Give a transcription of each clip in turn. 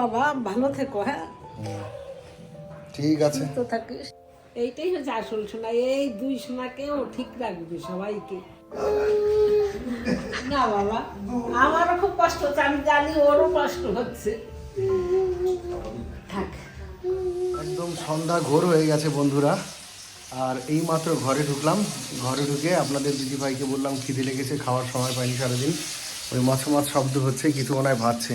বাবা ভালো থেকো হ্যাঁ? ঠিক আছে। সুস্থ থাকিস। এইটাই হচ্ছে আসল সোনা এই দুই সোনাকেও ঠিক রাখবে সবাইকে। না বাবা আমারও খুব কষ্ট হচ্ছে আমি জানি ওরও কষ্ট হচ্ছে। থাক। একদম সন্ধ্যা ঘোর হয়ে গেছে বন্ধুরা আর এই মাত্র ঘরে ঢুকলাম। ঘরে ঢুকে আপনাদের দিদি ভাইকে বললাম খিদে লেগেছে খাওয়ার সময় পাইনি সারাদিন। ওই মাছ মাছ শব্দ হচ্ছে কিছু মনে হয় ভাবছে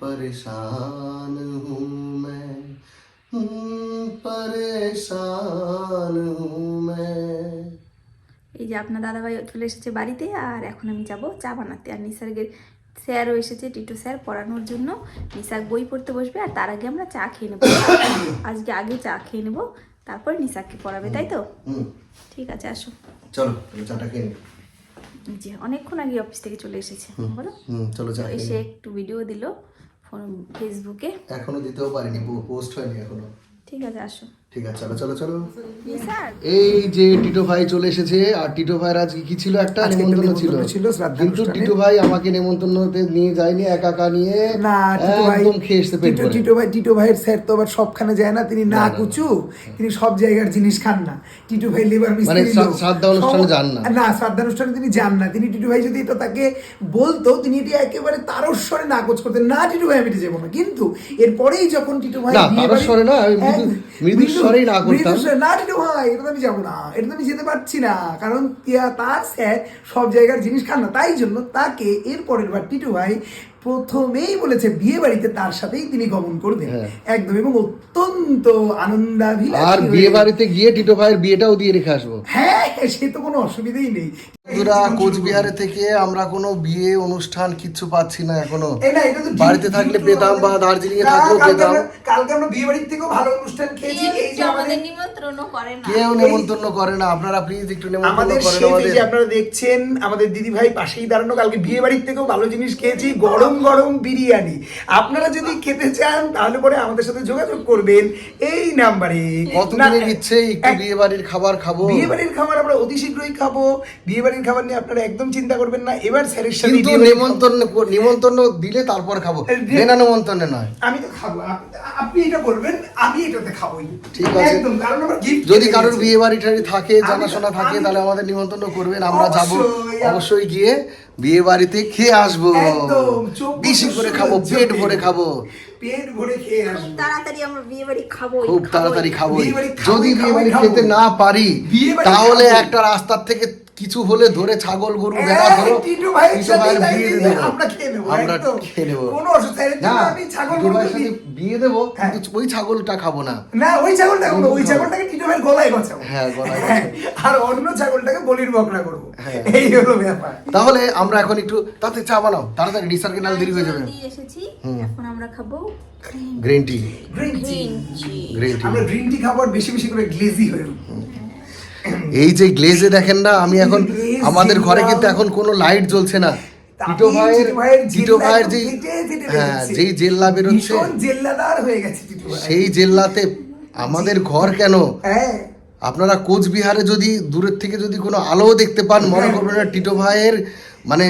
परेशान हूँ मैं हम्म, परेशान हूँ मैं এই যে আপনার দাদাভাই চলে এসেছে বাড়িতে আর এখন আমি যাব চা বানাতে আর নিসার্গের স্যারও এসেছে টিটু স্যার পড়ানোর জন্য নিসার্গ বই পড়তে বসবে আর তার আগে আমরা চা খেয়ে নেবো আজকে আগে চা খেয়ে নেবো তারপর নিসার্গকে পড়াবে তাই তো হুম ঠিক আছে আসো চলো তুমি চাটা খেয়ে নিই। এই যে অনেকক্ষণ আগে অফিস থেকে চলে এসেছে বলো হুম চলো চা খেয়ে এসে নিই। একটু ভিডিও দিল ফোন ফেসবুকে এখনও দিতেও পারিনি পোস্ট হয়নি এখনও। ঠিক আছে আসো। ঠিক আছে চলো চলো চলো। এই যে টিটো ভাই চলে এসেছে আর টিটো ভাইয়ের আজকে কি ছিল একটা? নেমন্তন্ন ছিল। শ্রাদ্ধ কিন্তু টিটো ভাই আমাকে নেমন্তন্নতে নিয়ে যায়নি একা একা নিয়ে না টিটো ভাই একদম খেয়ে এসছে পেট টিটো ভরে। টিটো ভাই টিটো ভাইয়ের স্যার তো আবার সবখানে যায় না তিনি না কুচু তিনি সব জায়গার জিনিস খান না। টিটো ভাই লেবার মিস্ত্রি মানে শ্রাদ্ধ অনুষ্ঠানে যান না? না শ্রাদ্ধানুষ্ঠানে তিনি যান না। তিনি টিটো ভাই যদি এটা তাকে বলতো তিনি এটি একেবারে তারস্বরে নাকচ করতেন। না টিটো ভাই আমি এটা যাব না। কিন্তু এরপরেই যখন টিটো ভাই না, তারস্বরে না, মৃদু- স্বরেই না করতাম। না টিটো ভাই, এটা আমি যাব না। এটা আমি যেতে পারছি না। কারণ তার স্যার সব জায়গার জিনিস খান না। তাই জন্য তাকে এর পরের বার টিটু ভাই প্রথমেই বলেছে বিয়ে বাড়িতে তার সাথেই তিনি গমন করবেন। হ্যাঁ। একদম এবং অত্যন্ত আনন্দাভিলাষী আর বিয়ে বাড়িতে গিয়ে টিটো ভাইয়ের বিয়েটাও দিয়ে রেখে আসব। হ্যাঁ সে তো কোনো অসুবিধাই নেই। বন্ধুরা কোচবিহারে থেকে আমরা কোনো বিয়ে অনুষ্ঠান কিচ্ছু পাচ্ছি না এখনও। এই না, এটা তো বাড়িতে থাকলে পেতাম বা দার্জিলিং এ থাকলেও পেতাম। কালকে আমরা বিয়ে বাড়ির থেকেও ভালো অনুষ্ঠান খেয়েছি এই যে আমাদের নিমন্ত্রণ করে না। কেউ নেমন্তন্ন করে না। আপনারা প্লিজ একটু আমাদের করেন আমাদের যে আপনারা দেখছেন আমাদের দিদি ভাই পাশেই দাঁড়ানো কালকে বিয়ে বাড়ির থেকেও ভালো জিনিস খেয়েছি গরম গরম গরম বিরিয়ানি। আপনারা যদি খেতে চান তাহলে পরে আমাদের সাথে যোগাযোগ করবেন এই নাম্বারে। কতদিনের ইচ্ছে একটু বিয়ে বাড়ির খাবার খাব? বিয়ে বাড়ির খাবার আমরা অতি শীঘ্রই খাব। বিয়ে বাড়ির খাবার নিয়ে আপনারা একদম চিন্তা করবেন না। এবার স্যারের সাথে কিন্তু নেমন্তন্ন নিমন্ত্রণ দিলে তারপর খাব। বিনা নেমন্তন্নে নয়। আমি তো খাব। আপনি এটা করবেন আমি এটাতে খাবোই। ঠিক আছে। একদম কারণ আমরা gift যদি কারোর বিয়ে বাড়ি থাকে জানাশোনা থাকে তাহলে আমাদের নিমন্ত্রণ করবেন আমরা যাব। অবশ্যই গিয়ে বিয়ে বাড়িতে খেয়ে আসব। একদম বেশি করে খাব পেট ভরে খাব। পেট ভরে খেয়ে আসব। তাড়াতাড়ি আমরা বিয়ে বাড়ি খাব খুব তাড়াতাড়ি খাব যদি বিয়ে বাড়ি খেতে না পারি তাহলে একটা রাস্তার থেকে কিছু হলে ধরে ছাগল গরু ভেড়া ধরো আমরা খেয়ে নেব। বিয়ে দেবো হ্যাঁ। কিন্তু ওই ছাগলটা খাব না। না ওই ছাগলটা করব ওই ছাগলটাকে টিটু ভাইয়ের গলায় গছাবো। হ্যাঁ, গলায় হ্যাঁ, আর অন্য ছাগলটাকে বলির বকরা করব। হ্যাঁ। এই হলো ব্যাপার। তাহলে আমরা এখন একটু তাতে চা বানাও তাড়াতাড়ি ডিসার্কে নাল দেরি হয়ে যাবে। এসেছি এখন আমরা খাব green tea green tea green tea green tea আমরা গ্রিন টি খাবার বেশি বেশি করে গ্লেজি হয়ে উঠবো। এই যে গ্লেজে দেখেন না আমি এখন আমাদের ঘরে কিন্তু এখন কোনো লাইট জ্বলছে না। টিটো ভাইয়ের টিটো ভাইয়ের ফেটে হ্যাঁ যেই জেল্লা বেরোচ্ছে জেল্লাদার হয়ে গেছে সেই জেল্লাতে আমাদের ঘর কেন? হ্যাঁ। আপনারা কোচবিহারে যদি দূরের থেকে যদি কোনো আলো দেখতে পান মনে হ্যাঁ। করবেন না টিটো ভাইয়ের মানে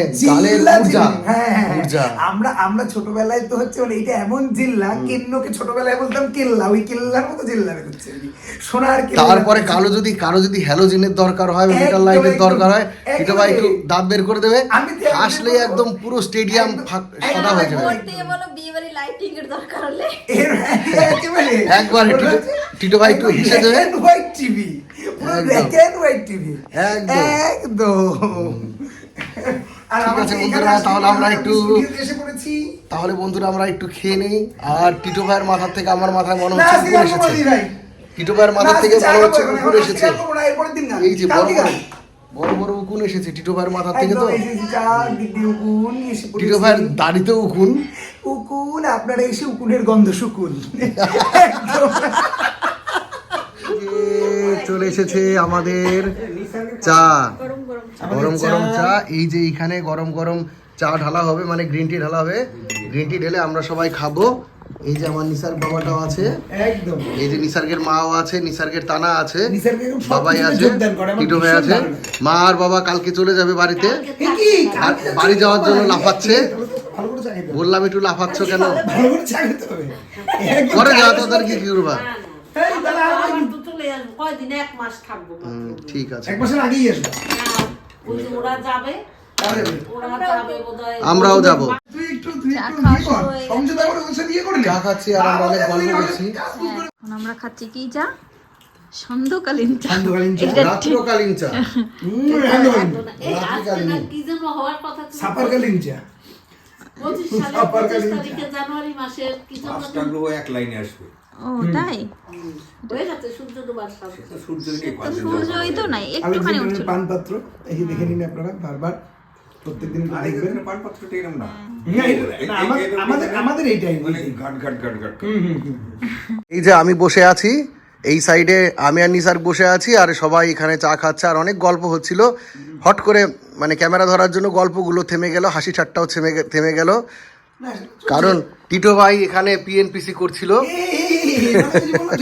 হ্যাঁ, হ্যাঁ, হ্যাঁ। আমরা আমরা ছোটবেলায় তো হচ্ছে মানে এটা এমন জিল্লা কেন্নকে ছোটবেলায় বলতাম কেল্লা ওই কেল্লার মতো জিল্লা বেরোচ্ছে সোনার তারপরে কালো যদি কারও যদি হ্যালোজিনের দরকার হয় মেটাল লাইটের দরকার হয় টিটো ভাই একটু দাঁত বের করে দেবে তো একদম আসলেই একদম পুরো স্টেডিয়াম সাদা হয়ে যাবে একেবারে একবার টিটো- টিটো ভাই একটু হেসে দেবে। হোয়াইট টিভি একদম। ঠিক আছে বন্ধুরা, তাহলে আমরা একটু- তাহলে বন্ধুরা আমরা একটু খেয়ে নেই। আর টিটো ভাইয়ের মাথার থেকে আমার মাথায় মনে হচ্ছে এসেছে। টিটো ভাইয়ের মাথার থেকে মনে হচ্ছে আজকে এসেছে। এই যে বড় বড় বড় বড় উকুন এসেছে টিটো ভাইয়ের মাথার থেকে তো। টিটো। ভাইয়ের দাড়িতেও উকুন। উকুন আপনারা এসে উকুনের গন্ধ শুকুন। চলে এসেছে আমাদের চা। গরম গরম চা এই যে এইখানে গরম গরম চা ঢালা হবে মানে গ্রিন টি ঢালা হবে। গ্রিন টি ঢেলে আমরা সবাই খাব। এই যে আমার নিসার বাবাটাও আছে। একদম। এই যে নিসার্গের মাও আছে নিসার্গের তানা আছে বাবাই আছে করে, ভাই আছে। মা আর বাবা কালকে চলে যাবে বাড়িতে। আর বাড়ি যাওয়ার জন্য লাফাচ্ছে। বললাম একটু লাফাচ্ছ কেন? ভালো করে চা খেতে হবে। একদম পরে চা যাওয়া তো তার কি কি করবা? ঠিক আছে। এক মাসের আগেই আসব। না, ওই যে ওরা যাবে তাহলে ওরা যাবে বোধহয়। আমরাও যাব। চা ইয়ে হয়ে খাচ্ছি আর আমরা অনেক গল্প করছি। এখন আমরা খাচ্ছি কি চা? সন্ধ্যকালীন চা। সান্ধ্যকালীন চা। রাত্রকালীন চা। হুম, রান্নাবান্না। এই আজকে না কি যেন হওয়ার কথা ছিল? সাপারকালীন চা। জানুয়ারি মাসের কি এক লাইনে আসবে। ও তাই? হয়ে সূর্যই তো নাই একটুখানি পানপাত্র এই যে দেখে নিন আপনারা বারবার প্রত্যেকদিন দেখবেন। পানপাত্রটা এরকম না। না, এটা- না, আমাদের- আমাদের আমাদের এইটাই মানে ঘাট ঘাট ঘাট ঘাট এই যে আমি বসে আছি এই সাইডে আমি আর নিসার বসে আছি আর সবাই এখানে চা খাচ্ছে আর অনেক গল্প হচ্ছিল। হট করে মানে ক্যামেরা ধরার জন্য গল্পগুলো থেমে গেল হাসি ঠাট্টাও থেমে থেমে গেল। কারণ টিটো ভাই এখানে পিএনপিসি করছিল।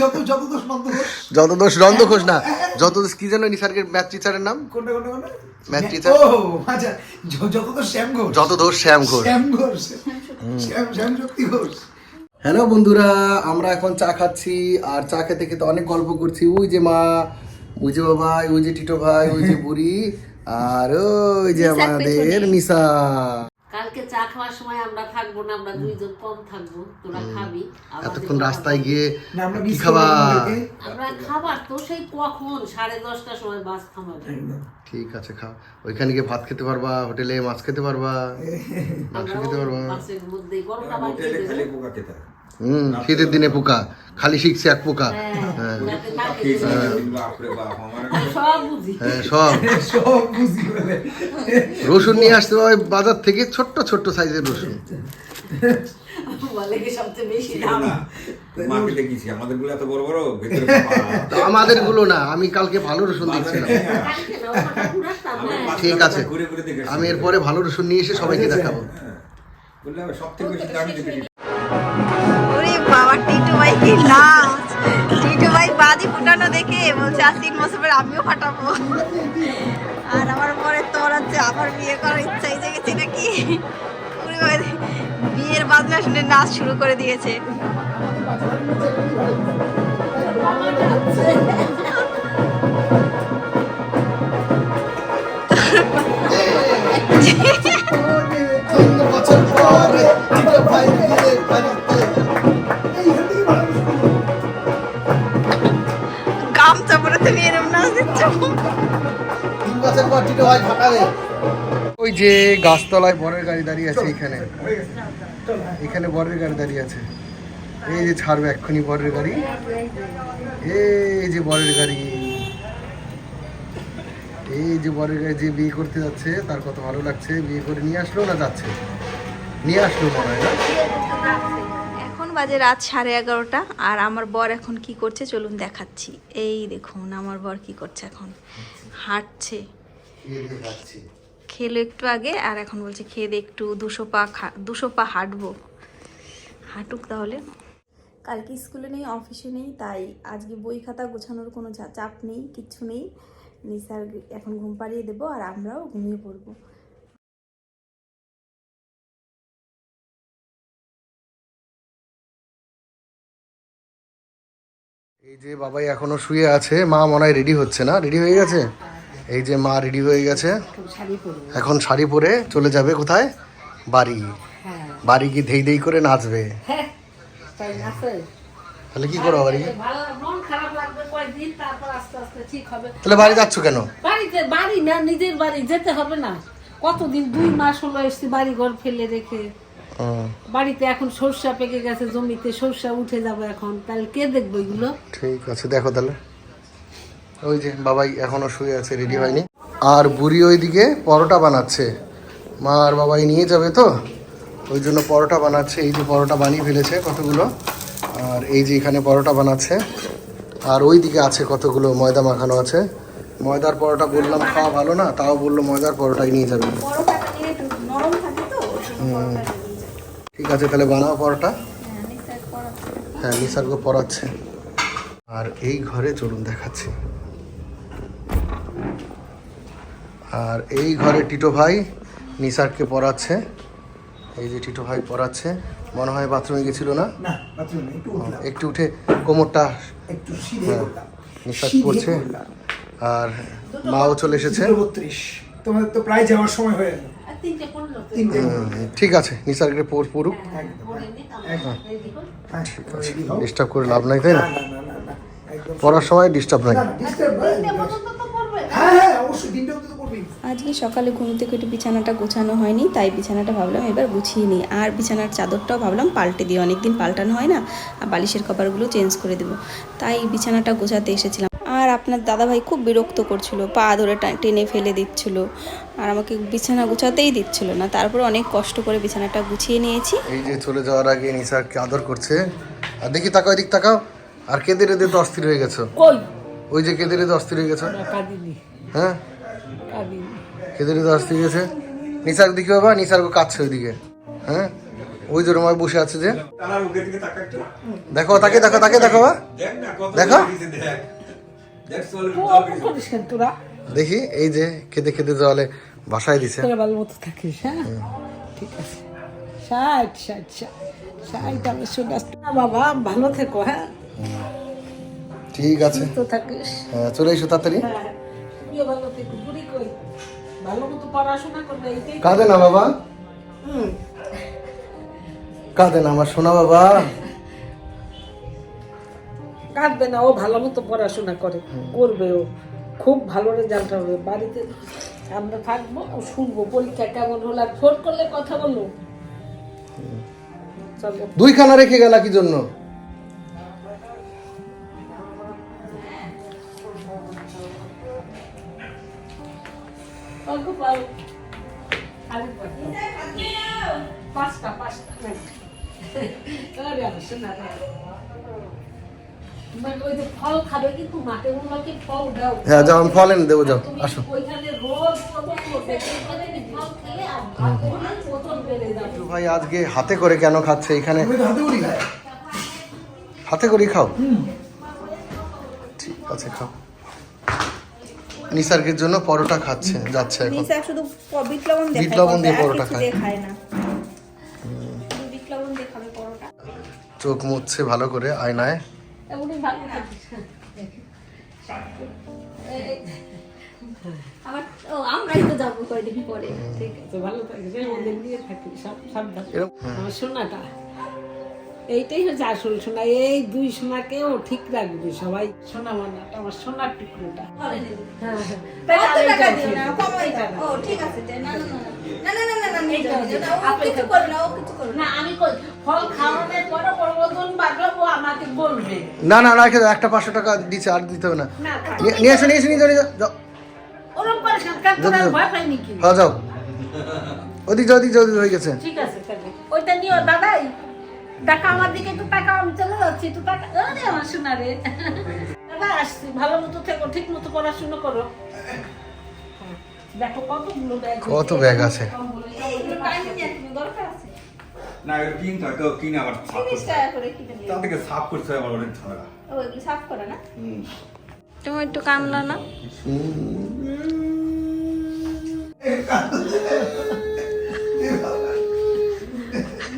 যত দোষ মন্ত দোষ যত দোষ রন্ধ ঘোষ না যত দোষ কি যেন নিসার্গের ম্যাথ টিচারের নাম? কোনটা কোনটা কোনটা? Math teacher? ও আচ্ছা যত দোষ শ্যাম ঘোষ যত দোষ শ্যাম ঘোষ শ্যাম ঘোষ শ্যাম শ্যাম শক্তি ঘোষ। হ্যালো বন্ধুরা আমরা এখন চা খাচ্ছি আর চা খেতে খেতে অনেক গল্প করছি। ওই যে মা ওই যে বাবা ওই যে টিটো ভাই ওই যে বুড়ি আর ওই যে আমাদের। নিসা। কালকে চা খাওয়ার সময় আমরা থাকব না আমরা দুইজন কম থাকব তোরা খাবি এতক্ষণ রাস্তায় গিয়ে কি খাবা আমরা খাবার তো সেই কখন? সাড়ে দশটার সময় বাস থামাবে। ঠিক আছে খাও ওইখানে গিয়ে ভাত খেতে পারবা হোটেলে মাছ খেতে পারবা মাংস খেতে পারবা। গরমটা হোটেলে খালি পোকা খেতে হয়। হুম শীতের দিনে পোকা খালি শিখছে এক পোকা হ্যাঁ, সব বুঝি হ্যাঁ সব সব বুঝি বলে রসুন নিয়ে আসতে হবে বাজার থেকে ছোট্ট ছোট্ট সাইজের রসুন আমাদেরগুলো এত বড় বড় ভেতরে পোকা। তো আমাদের না আমি কালকে ভালো রসুন দেখছিলাম ঠিক আছে। আমি এরপরে ভালো রসুন নিয়ে এসে সবাইকে দেখাবো হ্যাঁ। সব থেকে বেশি টিটু ভাই ফুটানো দেখে বলছে আর তিন বছর পরে আমিও ফাটাবো। আর আমার পরে তোর হচ্ছে আবার বিয়ে করার ইচ্ছা হয়ে গেছে নাকি? বিয়ের বাজনা শুনে নাচ শুরু করে দিয়েছে। গামছা ওই যে গাছতলায় বরের গাড়ি দাঁড়িয়ে আছে এখানে। এখানে বরের গাড়ি দাঁড়িয়ে আছে। এই যে ছাড়বে এক্ষুনি বরের গাড়ি। এই যে বরের গাড়ি। এই যে বরের গাড়ি যে বিয়ে করতে যাচ্ছে তার কত ভালো লাগছে। বিয়ে করে নিয়ে আসলো না যাচ্ছে? নিয়ে আসলো মনে হয় না? বাজে রাত সাড়ে এগারোটা, আর আমার বর এখন কি করছে চলুন দেখাচ্ছি। এই দেখুন, আমার বর কি করছে এখন। হাঁটছে। খেলো একটু আগে, আর এখন বলছে খেয়ে একটু, দুশো পা খা- দুশো পা হাঁটবো। হাঁটুক তাহলে। কালকে স্কুলে নেই, অফিসে নেই, তাই আজকে বই খাতা গোছানোর কোনো চাপ নেই, কিচ্ছু নেই। নিসার এখন ঘুম পাড়িয়ে দেবো, আর আমরাও ঘুমিয়ে পড়ব। এই যে বাবাই এখনও শুয়ে আছে, মা মনে হয় রেডি হচ্ছে না? রেডি হয়ে গেছে? এই যে মা রেডি হয়ে গেছে। এখন শাড়ি পরে চলে যাবে কোথায়? বাড়ি। বাড়ি গিয়ে ধেই ধেই করে নাচবে। তাহলে কি করো বাড়ি? তাহলে বাড়ি যাচ্ছ কেন? বাড়িতে বাড়ি না, নিজের বাড়ি যেতে হবে না। কতদিন? দুই মাস হলো এসছি বাড়ি ঘর ফেলে রেখে। বাড়িতে এখন সর্ষা পেকে গেছে জমিতে সর্ষা উঠে যাবে এখন। তাহলে কে দেখবে এগুলো? ঠিক আছে দেখো তাহলে। ওই যে বাবাই এখনও শুয়ে আছে রেডি হয়নি। আর বুড়ি ওইদিকে পরোটা বানাচ্ছে। মা আর বাবাই নিয়ে যাবে তো। ওই জন্য পরোটা বানাচ্ছে। এই যে পরোটা বানিয়ে ফেলেছে কতগুলো। আর এই যে এখানে পরোটা বানাচ্ছে। আর ওই দিকে আছে কতগুলো ময়দা মাখানো আছে। ময়দার পরোটা বললাম খাওয়া ভালো না তাও বলল ময়দার পরোটাই নিয়ে যাবে। পরোটাটা ঠিক আছে তাহলে বানাও পরোটা। হ্যাঁ নিশ্চয় পড়াচ্ছে হ্যাঁ নিসার্গ পড়াচ্ছে আর এই ঘরে চলুন দেখাচ্ছি। আর এই ঘরে টিটো ভাই নিসারকে পড়াচ্ছে এই যে টিটো ভাই পড়াচ্ছে মনে হয় বাথরুমে গেছিল না? না বাথরুমে না, একটু উঠে কোমরটা হ্যাঁ, নিঃশ্বাস পড়ছে। আর মাও চলে এসেছে। বত্রিশ। তোমাদের তো প্রায় যাওয়ার সময় হয়ে গেল। ঠিক আছে নিসার গ্রে পড় পড়ুক ডিস্টার্ব করে লাভ নাই তাই না? পড়ার সময় ডিস্টার্ব নাই। আজকে সকালে ঘুম থেকে একটু বিছানাটা গোছানো হয়নি তাই বিছানাটা ভাবলাম এবার গুছিয়ে নিই। আর বিছানার চাদরটাও ভাবলাম পাল্টে দিই অনেকদিন পাল্টানো হয় না আর বালিশের কভারগুলো চেঞ্জ করে দেবো। তাই বিছানাটা গোছাতে এসেছিলাম। আপনার দাদাভাই খুব বিরক্ত করছিল পা ধরে টেনে ফেলে দিচ্ছিল আর আমাকে বিছানা গুছাতেই দিচ্ছিল না। তারপরে অনেক কষ্ট করে বিছানাটা গুছিয়ে নিয়েছি। এই যে চলে যাওয়ার আগে নিসারকে আদর করছে। আর দেখি তাকাও এদিক তাকাও। আর কেঁদে রেদে তো অস্থির হয়ে গেছো। কই? ওই যে কেঁদে রেদে অস্থির হয়ে গেছো। না, কাঁদিনি। হ্যাঁ? কাঁদিনি। কেঁদে রেদে অস্থির হয়ে গেছে। নিসার দিকে বাবা নিসার কাচ্ছে ওইদিকে। হ্যাঁ? ওই যে রুমায় বসে আছে যে। তারা ওকে দিকে তাকা দেখো তাকে দেখো তাকে দেখো বা দেখ না কত দেখো। দিয়েছে, দেখ এই যে খেতে খেতে জলে বাসায় দিছে। তোরা ভালো মতো থাকিস হ্যাঁ? ঠিক আছে। ষাট ষাট ষাট ষাট আমি শুনে বাবা ভালো থেকো হ্যাঁ? ঠিক আছে। তো থাকিস। হ্যাঁ চলে এসো তাড়াতাড়ি। হ্যাঁ ভালো থেকো বুড়ি কই? ভালো মতো পড়াশোনা করবে এইটাই কাঁদে না বাবা? কাঁদে না আমার সোনা বাবা। কাঁদবে না ও ভালো মতো পড়াশোনা করে করবে ও। খুব ভালো রেজাল্ট হবে। বাড়িতে আমরা থাকব ও শুনব পরীক্ষা কেমন হলো আর ফোন করলে কথা বলল দুই খানা রেখে গেলা কি জন্য? ফল খাবে কিন্তু মাঠে গুলোকে ফল দাও। হ্যাঁ যাও আমি ফল এনে দেবো যাও আসো। ওইখানে রোজ ভাই আজকে হাতে করে কেন খাচ্ছে? এখানে হাতে করি খাই হাতে করে খাও? ঠিক আছে খাও। নিসার্গের জন্য পরোটা খাচ্ছে যাচ্ছে এখন। নিশা শুধু বিট লবণ দিয়ে বিট লবণ দিয়ে পরোটা খায়। খায় না। বিট লবণ দিয়ে খাবে পরোটা। চোখ মুছছে ভালো করে আয়নায়। উনি ভালো আবার ও আমরাই তো যাব কয়দিন পরে। ঠিক আছে ভালো থাকিস মধ্যে নিয়ে থাকিস সব সব আমার সোনাটা। এইটাই হচ্ছে আসল সোনা এই দুই সোনাকেও ঠিক রাখবে সবাই সোনা মানাটা আমার সোনার টুকরোটা না একটা পাঁচশো টাকা দিচ্ছে আর দিতে হবে না নিয়ে হয়ে গেছে ঠিক আছে ওইটা নিও দাদাই টাকা আমার দিকে একটু টাকা আমি চলে যাচ্ছি একটু টাকা আরে আমার শোনা রে দাদা আসছি ভালো মতো থেকো ঠিক মতো পড়াশুনো করো। দেখো কতগুলো ব্যাগ কত ব্যাগ আছে? দরকার আছে? না কিনে আবার টাকা করে তার থেকে সাফ করতে হয় আবার অনেক ঝামেলা। ও এগুলো সাফ করে না? তুমি একটু কামলা না।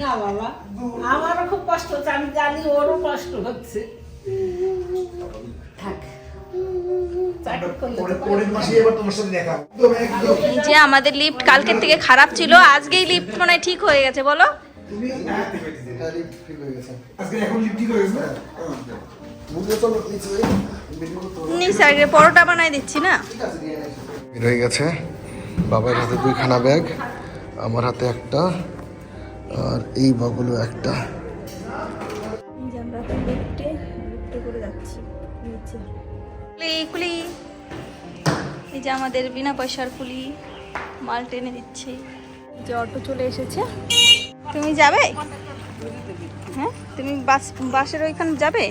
না বাবা। আমারও খুব কষ্ট হচ্ছে আমি জানি ওরও কষ্ট হচ্ছে। যে আমাদের লিফট কালকের থেকে খারাপ ছিল আজকেই লিফট মনে ঠিক হয়ে গেছে বলো। আগে পরোটা বানাই দিচ্ছি না। রয়ে গেছে। বাবার হাতে দুইখানা ব্যাগ আমার হাতে একটা। আর এই বাবুলো একটা। আমরা লিফটে লিফটে করে যাচ্ছি নিচে। কুলি কুলি। এই যে আমাদের বিনা পয়সার কুলি মাল টেনে দিচ্ছে। যে অটো চলে এসেছে। তুমি যাবে? হ্যাঁ? তুমি বাস বাসের ওইখানে যাবে?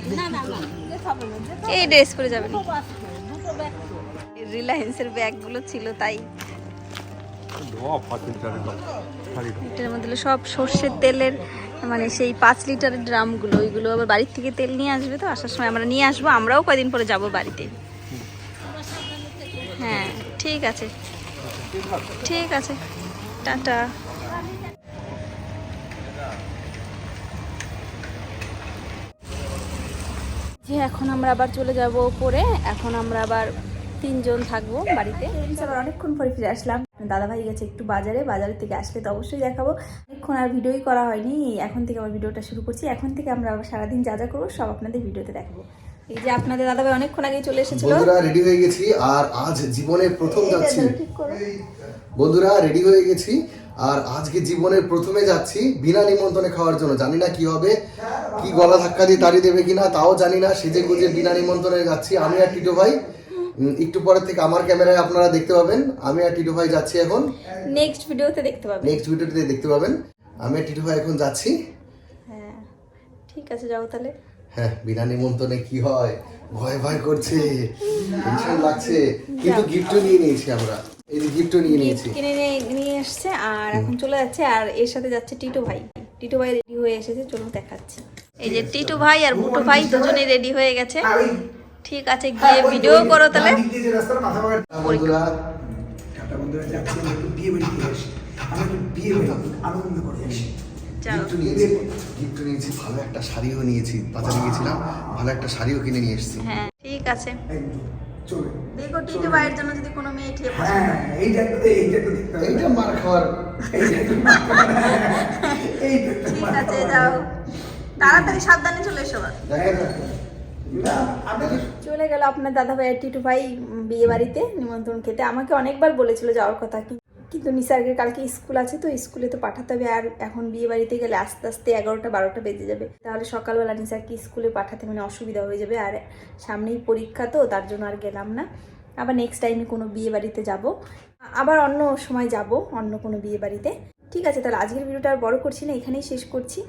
এই ড্রেস করে যাবে। রিলায়েন্সের ব্যাগগুলো ছিল তাই। সব সর্ষের তেলের মানে সেই পাঁচ লিটারের ড্রামগুলো, ওইগুলো আবার বাড়ির থেকে তেল নিয়ে আসবে তো? আসার সময় আমরা নিয়ে আসব, আমরাও কয়দিন পরে যাব বাড়িতে। হ্যাঁ ঠিক আছে। ঠিক আছে। টাটা। যে এখন আমরা আবার চলে যাব উপরে, এখন আমরা আবার তিনজন থাকব বাড়িতে। আবার অনেকক্ষণ পরে ফিরে আসলাম। দাদাভাই গেছে একটু বাজারে বাজার থেকে আসলে তো অবশ্যই দেখাবো। অনেকক্ষণ আর ভিডিওই করা হয়নি এখন থেকে আবার ভিডিওটা শুরু করছি। এখন থেকে আমরা আবার সারাদিন যা যা করব সব আপনাদের ভিডিওতে দেখাবো। এই যে আপনাদের দাদাভাই অনেকক্ষণ আগে চলে এসেছিল। বন্ধুরা রেডি হয়ে গেছি আর আজ জীবনের প্রথম যাচ্ছি। বন্ধুরা রেডি হয়ে গেছি আর আজকে জীবনের প্রথমে যাচ্ছি বিনা নিমন্ত্রণে খাওয়ার জন্য। জানি না কি হবে কি গলা ধাক্কা দিয়ে তাড়ি দেবে কিনা তাও জানি না সেজে গুজে বিনা নিমন্ত্রণে যাচ্ছি। আমি আর টিটো ভাই একটু পরে থেকে আমার ক্যামেরায় আপনারা দেখতে পাবেন। আমি আর টিটো ভাই যাচ্ছি এখন। নেক্সট ভিডিওতে দেখতে পাবেন। নেক্সট ভিডিওতে দেখতে পাবেন। আমি আর টিটু ভাই এখন যাচ্ছি। হ্যাঁ ঠিক আছে যাও তাহলে। হ্যাঁ বিনা নিমন্ত্রণে কি হয়? ভয় ভয় করছে। টেনশন লাগছে। কিন্তু গিফটও নিয়ে নিয়েছি আমরা। এই যে গিফটও নিয়ে নিয়েছি। কিনে নিয়ে এসছে আর এখন চলে যাচ্ছে আর এর সাথে যাচ্ছে টিটু ভাই। টিটু ভাই রেডি হয়ে এসেছে চলুন দেখাচ্ছি। এই যে টিটু ভাই আর বুটু ভাই দুজনেই রেডি হয়ে গেছে। ঠিক আছে গিয়ে ভিডিও করো তাহলে। ডান দিক দিয়ে যে রাস্তার মাথা বাগান বন্ধুরা টাটা বন্ধুরা যাচ্ছি আমরা একটু বিয়ে বাড়ি দিয়ে আসি। আমরা একটু বিয়ে বাড়ি আনন্দ করে ভালো একটা শাড়িও নিয়েছি বাজারে গিয়েছিলাম ভালো একটা শাড়িও কিনে নিয়ে এসেছি। হ্যাঁ ঠিক আছে। দেখো টিটু ভাইয়ের জন্য যদি কোনো মেয়ে হ্যাঁ এইটা মার খাওয়ার। ঠিক আছে যাও। তাড়াতাড়ি সাবধানে চলে এসো চলে গেল আপনার দাদা ভাই, টিটু ভাই বিয়ে বাড়িতে নিমন্ত্রণ খেতে। আমাকে অনেকবার বলেছিল যাওয়ার কথা কিন্তু নিসার্গের কালকে স্কুল আছে তো, স্কুলে তো পাঠাতে হবে। আর এখন বিয়ে বাড়িতে গেলে আস্তে আস্তে এগারোটা, বারোটা বেজে যাবে। তাহলে সকালবেলা নিসারকে স্কুলে পাঠাতে মানে অসুবিধা হয়ে যাবে। আর সামনেই পরীক্ষা তো, তার জন্য আর গেলাম না। আবার নেক্সট টাইমে কোনো বিয়ে বাড়িতে যাব। আবার অন্য সময় যাব, অন্য কোনো বিয়ে বাড়িতে। ঠিক আছে, তাহলে আজকের ভিডিওটা আর বড় করছি না, এখানেই শেষ করছি।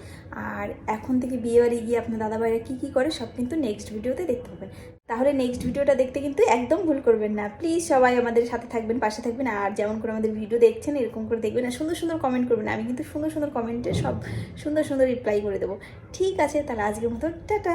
আর এখন থেকে বিয়ে বাড়ি গিয়ে আপনার দাদাভাইরা কী কী করে, সব কিন্তু নেক্সট ভিডিওতে দেখতে পাবেন তাহলে নেক্সট ভিডিওটা দেখতে কিন্তু একদম ভুল করবেন না। প্লিজ সবাই আমাদের সাথে থাকবেন, পাশে থাকবেন, আর যেমন করে আমাদের ভিডিও দেখছেন, এরকম করে দেখবেন, আর সুন্দর সুন্দর কমেন্ট করবেন। আমি কিন্তু সুন্দর সুন্দর কমেন্টে সব সুন্দর সুন্দর রিপ্লাই করে দেবো। ঠিক আছে, তাহলে আজকের মতো, টাটা!